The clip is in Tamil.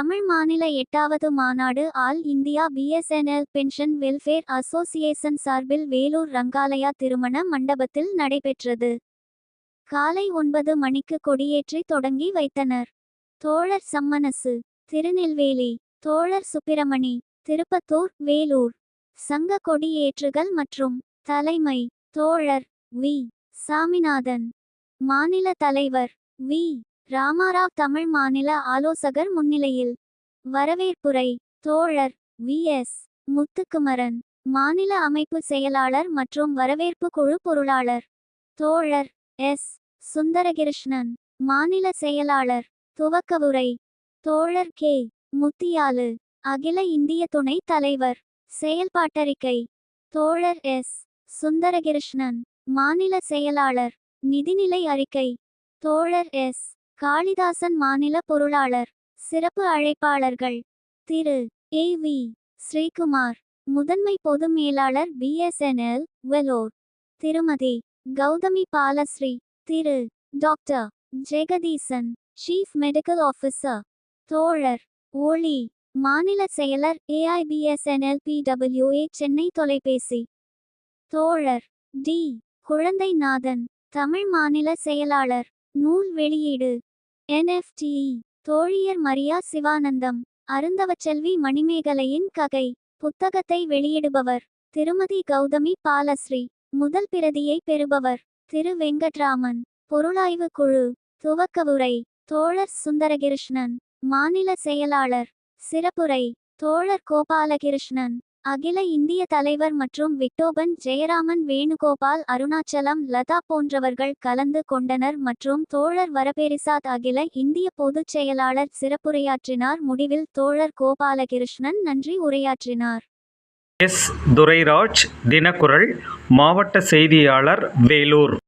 தமிழ் மாநில எட்டாவது மாநாடு all India BSNL pension welfare association சார்பில் வேலூர் ரங்காலயா திருமண மண்டபத்தில் நடைபெற்றது. காலை ஒன்பது மணிக்கு கொடியேற்றி தொடங்கி வைத்தனர். தோழர் சம்மனசு திருநெல்வேலி தோழர் சுப்பிரமணி திருப்பத்தூர் வேலூர். சங்க கொடியேற்றுகள் மற்றும் தலைமை தோழர் வி. சாமிநாதன். மாநில தலைவர் வி. ராமாராவ் தமிழ் மாநில ஆலோசகர் முன்னிலையில். வரவேற்புரை தோழர் வி. எஸ். முத்துக்குமரன் மாநில அமைப்பு செயலாளர் மற்றும் வரவேற்பு குழு பொருளாளர். தோழர் எஸ். சுந்தரகிருஷ்ணன் மாநில செயலாளர் துவக்கவுரை. தோழர் கே. முத்தியாலு அகில இந்திய துணைத் தலைவர் செயல்பாட்டறிக்கை. தோழர் எஸ். சுந்தரகிருஷ்ணன் மாநில செயலாளர் நிதிநிலை அறிக்கை. தோழர் எஸ். காளிதாசன் மாநில பொருளாளர் சிறப்பு அழைப்பாளர்கள் திரு. ஏ. வி. ஸ்ரீகுமார் முதன்மை பொது மேலாளர் பிஎஸ்என்எல் வெலோர் திருமதி கௌதமி பாலஸ்ரீ திரு. Doctor. Jagadeesan chief medical officer தோழர். ஒளி மாநில செயலர் ஏஐபிஎஸ்என்எல் பிடபிள்யூஏ சென்னை தொலைபேசி தோழர். டி. குழந்தைநாதன் தமிழ் மாநில செயலாளர் நூல் வெளியீடு என்எஃப்டி தோழியர் மரியா சிவானந்தம் அருந்தவச்செல்வி மணிமேகலையின் ககை புத்தகத்தை வெளியிடுபவர் திருமதி கௌதமி பாலஸ்ரீ முதல் பிரதியை பெறுபவர் திரு வெங்கட்ராமன் பொருளாய்வு குழு துவக்கவுரை தோழர் சுந்தரகிருஷ்ணன் மாநில செயலாளர் சிறப்புரை தோழர் கோபாலகிருஷ்ணன். அகில இந்திய தலைவர் மற்றும் விக்டோபன் ஜெயராமன் வேணுகோபால் அருணாச்சலம் லதா போன்றவர்கள் கலந்து கொண்டனர் மற்றும் தோழர் வரபேரிசாத் அகில இந்திய பொதுச் செயலாளர் சிறப்புரையாற்றினார். முடிவில் தோழர் கோபாலகிருஷ்ணன் நன்றி உரையாற்றினார். எஸ். துரைராஜ் தினக்குரல் மாவட்ட செய்தியாளர் வேலூர்.